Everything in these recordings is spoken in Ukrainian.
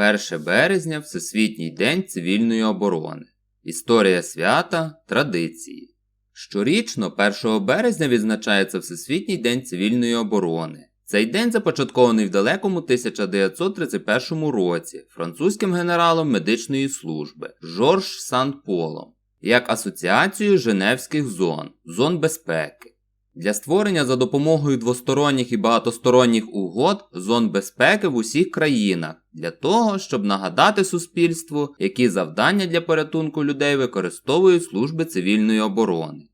1 березня Всесвітній день цивільної оборони. Історія свята, традиції. Щорічно 1 березня відзначається Всесвітній день цивільної оборони. Цей день започаткований в далекому 1931 році французьким генералом медичної служби Жорж Сан-Полом як асоціацією Женевських зон, зон безпеки. Для створення за допомогою двосторонніх і багатосторонніх угод зон безпеки в усіх країнах для того, щоб нагадати суспільству, які завдання для порятунку людей використовують служби цивільної оборони.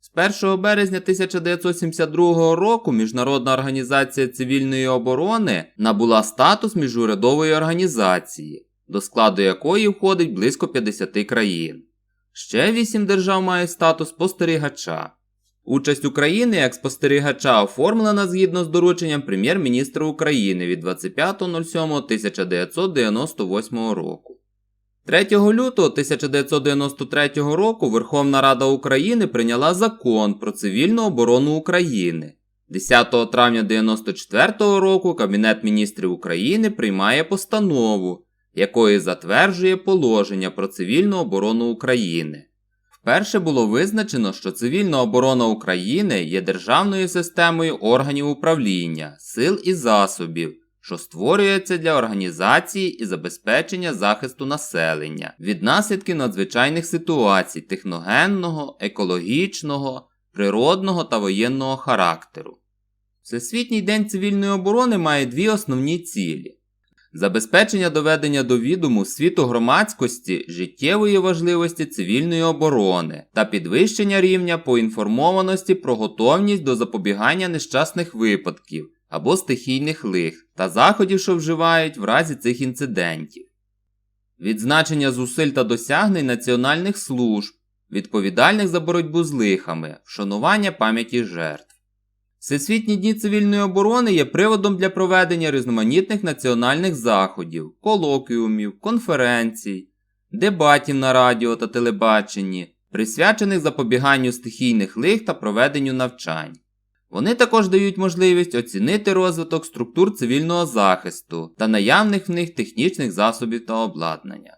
З 1 березня 1972 року Міжнародна організація цивільної оборони набула статус міжурядової організації, до складу якої входить близько 50 країн. Ще 8 держав мають статус спостерігача. Участь України як спостерігача оформлена згідно з дорученням прем'єр-міністра України від 25.07.1998 року. 3 лютого 1993 року Верховна Рада України прийняла закон про цивільну оборону України. 10 травня 1994 року Кабінет міністрів України приймає постанову, якою затверджує положення про цивільну оборону України. Вперше було визначено, що цивільна оборона України є державною системою органів управління, сил і засобів, що створюється для організації і забезпечення захисту населення від наслідків надзвичайних ситуацій техногенного, екологічного, природного та воєнного характеру. Всесвітній день цивільної оборони має дві основні цілі. Забезпечення доведення до відому світу громадськості життєвої важливості цивільної оборони та підвищення рівня поінформованості про готовність до запобігання нещасних випадків або стихійних лих та заходів, що вживають в разі цих інцидентів, відзначення зусиль та досягнень національних служб, відповідальних за боротьбу з лихами, вшанування пам'яті жертв. Всесвітні дні цивільної оборони є приводом для проведення різноманітних національних заходів, колоквіумів, конференцій, дебатів на радіо та телебаченні, присвячених запобіганню стихійних лих та проведенню навчань. Вони також дають можливість оцінити розвиток структур цивільного захисту та наявних в них технічних засобів та обладнання.